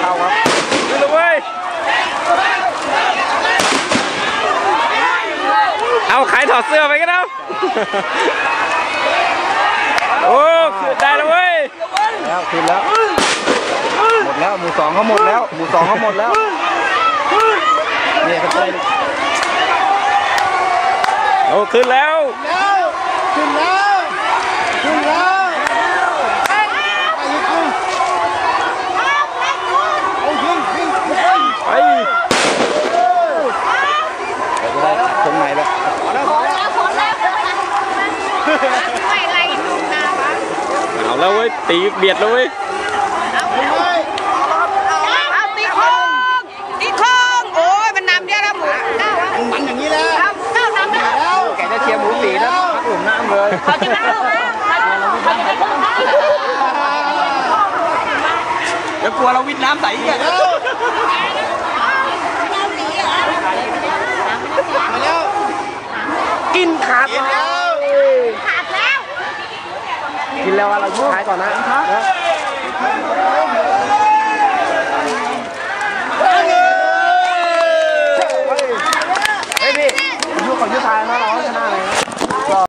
เข้าครับขึ้นเลยเอาขายถอดเสื้อไปกันเอาโอ้ขึ้นได้แล้วเว้ยแล้วขึ้นแล้วหมดแล้วหมู่สองเขาหมดแล้วหมู่สองเขาหมดแล้วเนี่ยก็ใช่โอ้ขึ้นแล้วขึ้นแล้วขึ้นแล้ว แล้วเว้ย ตีเบียดแล้วเว้ยเอาตีโค้งตีโค้งโอ้ยมันนำเยอะแล้วหมูเก้ามันอย่างนี้แหละเก้านำแล้ว แกจะเชียร์หมูสีแล้วพักหลุมน้ำเลยเขาจะนั่งลงแล้วเขาจะไปลงน้ำเดี๋ยวกลัวเราวิดน้ำใส่อีกอะมาแล้วกินขาดกินแล้ว แล้วอะไรสุดท้ายก่อนนะ